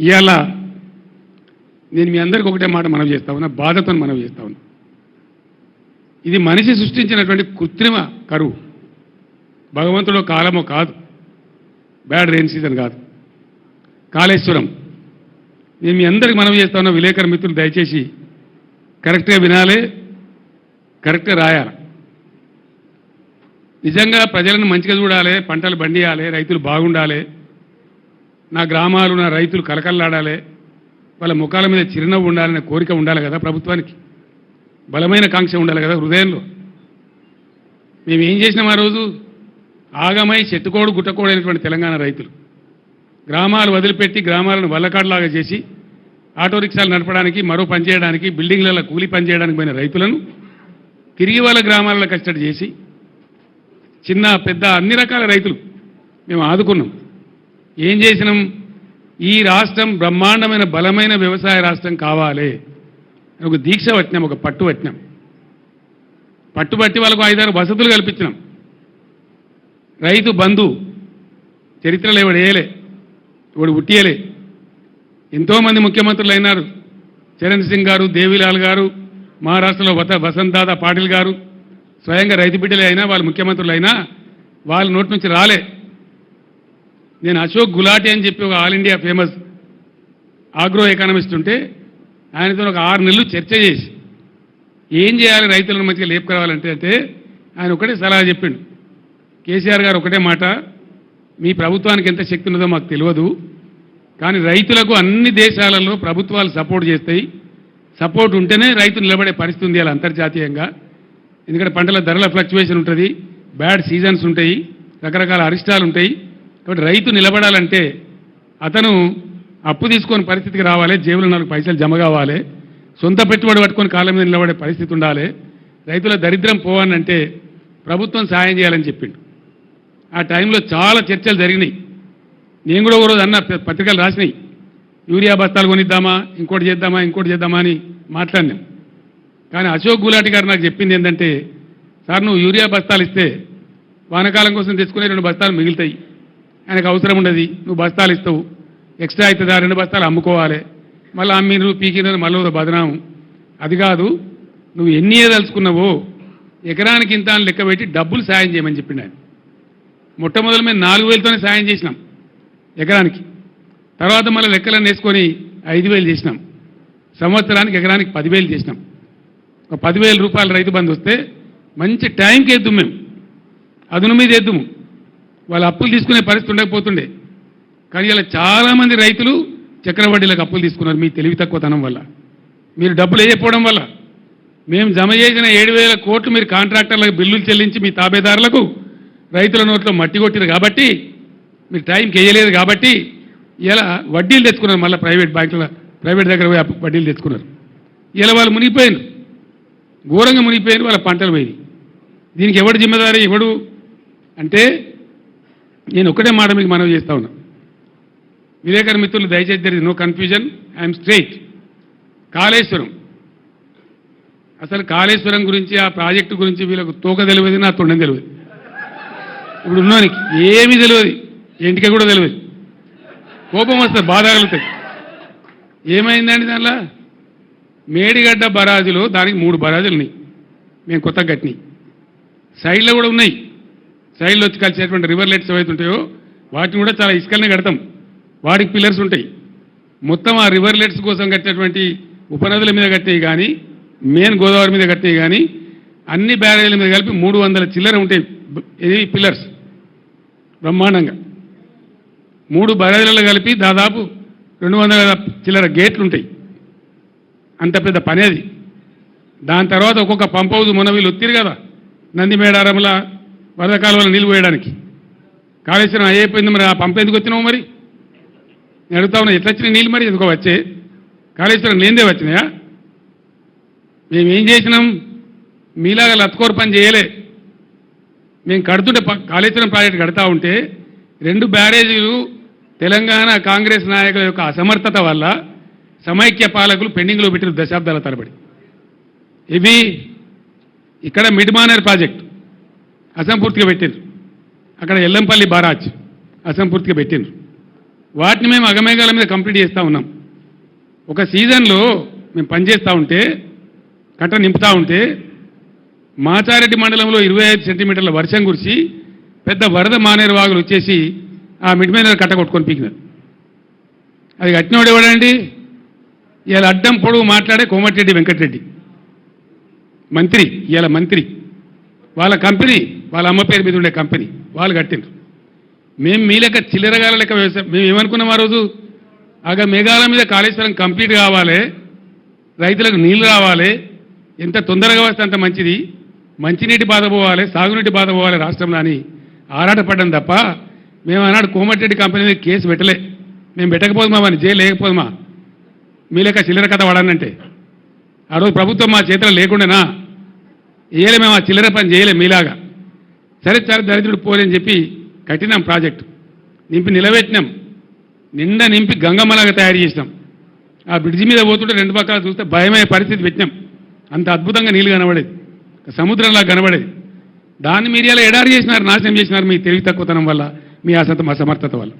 ఇవాళ నేను మీ అందరికీ ఒకటే మాట మనవి చేస్తా ఉన్నా బాధతో మనవి చేస్తా ఉన్నా. ఇది మనిషి సృష్టించినటువంటి కృత్రిమ కరువు. భగవంతుడు కాలమో కాదు బ్యాడ్ రెయిన్ సీజన్ కాదు. కాళేశ్వరం. నేను మీ అందరికి మనవి చేస్తా ఉన్నా విలేకరు మిత్రులు దయచేసి కరెక్ట్గా వినాలి కరెక్ట్గా రాయాలి. నిజంగా ప్రజలను మంచిగా చూడాలి పంటలు పండియాలి రైతులు బాగుండాలి నా గ్రామాలు నా రైతులు కలకల్లాడాలి. వాళ్ళ ముఖాల మీద చిరునవ్వు ఉండాలనే కోరిక ఉండాలి కదా ప్రభుత్వానికి. బలమైన కాంక్ష ఉండాలి కదా హృదయంలో. మేము ఏం చేసినాం ఆ రోజు? ఆగమై చెట్టుకోడు గుట్టకోడైనటువంటి తెలంగాణ రైతులు. గ్రామాలు వదిలిపెట్టి గ్రామాలను వల్లకాడలాగా చేసి ఆటో రిక్షాలు నడపడానికి మరో పనిచేయడానికి బిల్డింగ్లలో కూలి పనిచేయడానికి పోయిన రైతులను తిరిగి వాళ్ళ గ్రామాలలో కష్టడి చేసి చిన్న పెద్ద అన్ని రకాల రైతులు మేము ఆదుకున్నాం. ఏం చేసినాం? ఈ రాష్ట్రం బ్రహ్మాండమైన బలమైన వ్యవసాయ రాష్ట్రం కావాలి. ఒక దీక్ష వచ్చినాం ఒక పట్టు వచ్చినాం పట్టుబట్టి వాళ్ళకు ఐదారు వసతులు కల్పించినాం. రైతు బంధు చరిత్రలో ఎవడు వేయలే ఇవాడు ఉట్టియలే ఎంతోమంది ముఖ్యమంత్రులు అయినారు. చరణ్ సింగ్ గారు దేవిలాల్ గారు మహారాష్ట్రలో వత వసంత్ పాటిల్ గారు స్వయంగా రైతు బిడ్డలే అయినా వాళ్ళు ముఖ్యమంత్రులు అయినా వాళ్ళ నోటి నుంచి రాలే. నేను అశోక్ గులాటి అని చెప్పి ఒక all India famous agro economist ఉంటే ఆయనతో ఒక ఆరు నెలలు చర్చ చేసి ఏం చేయాలి రైతులను మంచిగా లేపుకురావాలంటే అంటే ఆయన ఒకటే సలహా చెప్పిండు. కేసీఆర్ గారు ఒకటే మాట మీ ప్రభుత్వానికి ఎంత శక్తి ఉన్నదో మాకు తెలియదు కానీ రైతులకు అన్ని దేశాలలో ప్రభుత్వాలు సపోర్ట్ చేస్తాయి. సపోర్ట్ ఉంటేనే రైతు నిలబడే పరిస్థితి ఉంది అలా అంతర్జాతీయంగా. ఎందుకంటే పంటల ధరల ఫ్లక్చువేషన్ ఉంటుంది బ్యాడ్ సీజన్స్ ఉంటాయి రకరకాల అరిష్టాలు ఉంటాయి. కాబట్టి రైతు నిలబడాలంటే అతను అప్పు తీసుకొని పరిస్థితికి రావాలి జేబులో నాలుగు పైసలు జమ కావాలి సొంత పెట్టుబడి పట్టుకొని కాళ్ళ మీద నిలబడే పరిస్థితి ఉండాలి రైతుల దరిద్రం పోవాలంటే ప్రభుత్వం సాయం చేయాలని చెప్పిండు. ఆ టైంలో చాలా చర్చలు జరిగినాయి. నేను కూడా ఒకరోజు అన్న పత్రికలు రాసినాయి. యూరియా బస్తాలు కొనిద్దామా ఇంకోటి చేద్దామా ఇంకోటి చేద్దామా అని మాట్లాడినాం. కానీ అశోక్ గులాటి గారు నాకు చెప్పింది ఏంటంటే సార్ నువ్వు యూరియా బస్తాలు ఇస్తే వానకాలం కోసం తెచ్చుకునే రెండు బస్తాలు మిగులుతాయి. ఆయనకు అవసరం ఉండదు. నువ్వు బస్తాలు ఇస్తావు. ఎక్స్ట్రా అవుతుంది? ఆ రెండు బస్తాలు అమ్ముకోవాలి. మళ్ళీ అమ్మిరు పీకిరు మళ్ళీ బదనాము. అది కాదు నువ్వు ఎన్ని ఏదలుచుకున్నావో ఎకరానికి ఇంత అని లెక్క పెట్టి డబ్బులు సాయం చేయమని చెప్పిండు ఆయన. మొట్టమొదటి మేము నాలుగు వేలతోనే సాయం చేసినాం ఎకరానికి. తర్వాత మళ్ళీ లెక్కలను వేసుకొని ఐదు వేలు చేసినాం. సంవత్సరానికి ఎకరానికి పదివేలు చేసినాం. ఒక పదివేల రూపాయలు రైతు బంధు వస్తే మంచి టైంకి వేద్దాం మేము. అదును మీద వేద్దాము వాళ్ళు అప్పులు తీసుకునే పరిస్థితి ఉండకపోతుండే. కానీ ఇలా చాలామంది రైతులు చక్రవడ్డీలకు అప్పులు తీసుకున్నారు మీ తెలివి తక్కువతనం వల్ల. మీరు డబ్బులు వేయకపోవడం వల్ల. మేము జమ చేసిన ఏడు వేల కోట్లు మీరు కాంట్రాక్టర్లకు బిల్లులు చెల్లించి మీ తాబేదారులకు రైతుల నోట్లో మట్టి కొట్టిరు కాబట్టి మీరు టైంకి వేయలేదు కాబట్టి ఇలా వడ్డీలు తెచ్చుకున్నారు మళ్ళీ ప్రైవేట్ బ్యాంకుల ప్రైవేట్ దగ్గర పోయి వడ్డీలు తెచ్చుకున్నారు. ఇలా వాళ్ళు మునిగిపోయారు ఘోరంగా మునిగిపోయారు వాళ్ళ పంటలు పోయి దీనికి ఎవడు జిమ్మదారి ఎవడు అంటే నేను ఒకటే మాట మీకు మనవి చేస్తా ఉన్నా. విలేకరు మిత్రులు దయచేసి there no confusion I'm straight Kaleshwaram. అసలు కాళేశ్వరం గురించి ఆ ప్రాజెక్టు గురించి వీళ్ళకు తోక తెలియదు నా తొండం తెలియదు. ఇప్పుడు ఉన్నానికి ఏమీ తెలియదు. ఇంటికి కూడా తెలియదు. కోపం వస్తుంది బాధ కలుగుతాయి. ఏమైందండి దానిలో? మేడిగడ్డ బరాజులు దానికి మూడు బరాజులు ఉన్నాయి. మేము కొత్తగా కట్టినాయి సైడ్లో కూడా ఉన్నాయి. సైడ్లో వచ్చి కలిసేటువంటి రివర్ లెట్స్ ఏవైతే ఉంటాయో వాటిని కూడా చాలా ఇసుకలనే కడతాం. వాటికి పిల్లర్స్ ఉంటాయి. మొత్తం ఆ రివర్ లెట్స్ కోసం కట్టినటువంటి ఉపనదుల మీద కట్టినవి కానీ మెయిన్ గోదావరి మీద కట్టినవి కానీ అన్ని బ్యారేజీల మీద కలిపి మూడు వందల చిల్లర ఉంటాయి. ఇది పిల్లర్స్ బ్రహ్మాండంగా. మూడు బ్యారేజీలలో కలిపి దాదాపు రెండు వందల చిల్లర గేట్లు ఉంటాయి. అంత పెద్ద పనేది దాని తర్వాత ఒక్కొక్క పంప్ హౌస్ మొన్న వీళ్ళు ఒత్తిరు కదా. నందిమేడారంలో వరద కాలువలో నీళ్ళు పోయడానికి. కాళేశ్వరం అయిపోయింది మరి ఆ పంప ఎందుకు వచ్చినావు మరి? నేను అడుగుతా ఉన్నా ఎట్లా వచ్చినాయి నీళ్ళు మరి? ఎందుకో వచ్చే కాళేశ్వరం లేనిదే వచ్చినాయా? మేమేం చేసినాం? మీలాగా లత్కోర పని చేయలే. మేము కడుతుంటే ప- కాళేశ్వరం ప్రాజెక్ట్ కడతా ఉంటే రెండు బ్యారేజీలు తెలంగాణ కాంగ్రెస్ నాయకుల యొక్క అసమర్థత వల్ల సమైక్య పాలకులు పెండింగ్లో పెట్టిన దశాబ్దాల తరబడి. ఇవి ఇక్కడ మిడ్ మానర్ ప్రాజెక్ట్. అసంపూర్తిగా పెట్టిండ్రు. అక్కడ ఎల్లంపల్లి బారాజ్ అసంపూర్తిగా పెట్టిండ్రు. వాటిని మేము అగమేఘాల మీద కంప్లీట్ చేస్తూ ఉన్నాం. ఒక సీజన్లో మేము పనిచేస్తూ ఉంటే కట్ట నింపుతూ ఉంటే మాచారెడ్డి మండలంలో ఇరవై ఐదు సెంటీమీటర్ల వర్షం కురిసి పెద్ద వరద మానేరు వాగులు వచ్చేసి ఆ మిడ్ మీద కట్ట కొట్టుకొని పీకినారు. అది కట్టినోడు ఎవడండి? ఇవాళ అడ్డం పొడుగు మాట్లాడే కోమటిరెడ్డి వెంకటరెడ్డి. మంత్రి ఇవాళ మంత్రి. వాళ్ళ కంపెనీ వాళ్ళ అమ్మ పేరు మీద ఉండే కంపెనీ. వాళ్ళు కట్టిండ్రు. మేము మీ లెక్క చిల్లరగాల లెక్క వ్యవసాయం మేము ఏమనుకున్నాం ఆ రోజు? ఆగ మేఘాల మీద కాళేశ్వరం కంప్లీట్ కావాలి రైతులకు నీళ్ళు రావాలి ఎంత తొందరగా వస్తే అంత మంచిది మంచినీటి బాధ పోవాలి సాగునీటి బాధ పోవాలి రాష్ట్రంలో అని ఆరాటపడ్డం తప్ప మేము ఆనాడు కోమటిరెడ్డి కంపెనీ మీద కేసు పెట్టలే. మేము పెట్టకపోదుమా అని జైలు లేకపోదుమా? మీ లెక్క చిల్లర కథ వాడానంటే. ఆ రోజు ప్రభుత్వం మా చేతిలో లేకుండానా? ఏలే మేము ఆ చిల్లర పని చేయలేం మీలాగా. సరే సరే దరిద్రుడు పోలేని చెప్పి కట్టినాం ప్రాజెక్టు. నింపి నిలబెట్టినాం. నిండా నింపి గంగమ్మలాగా తయారు చేసినాం. ఆ బ్రిడ్జి మీద పోతుంటే రెండు పక్కల చూస్తే భయమయ్యే పరిస్థితి పెట్టినాం. అంత అద్భుతంగా నీళ్ళు కనబడేది. సముద్రంలా కనబడేది. దాన్ని మీరు ఇలా ఎడారి చేసినారు నాశనం చేసినారు మీ తెలివి తక్కువతనం వల్ల మీ అసత అసమర్థత వల్ల.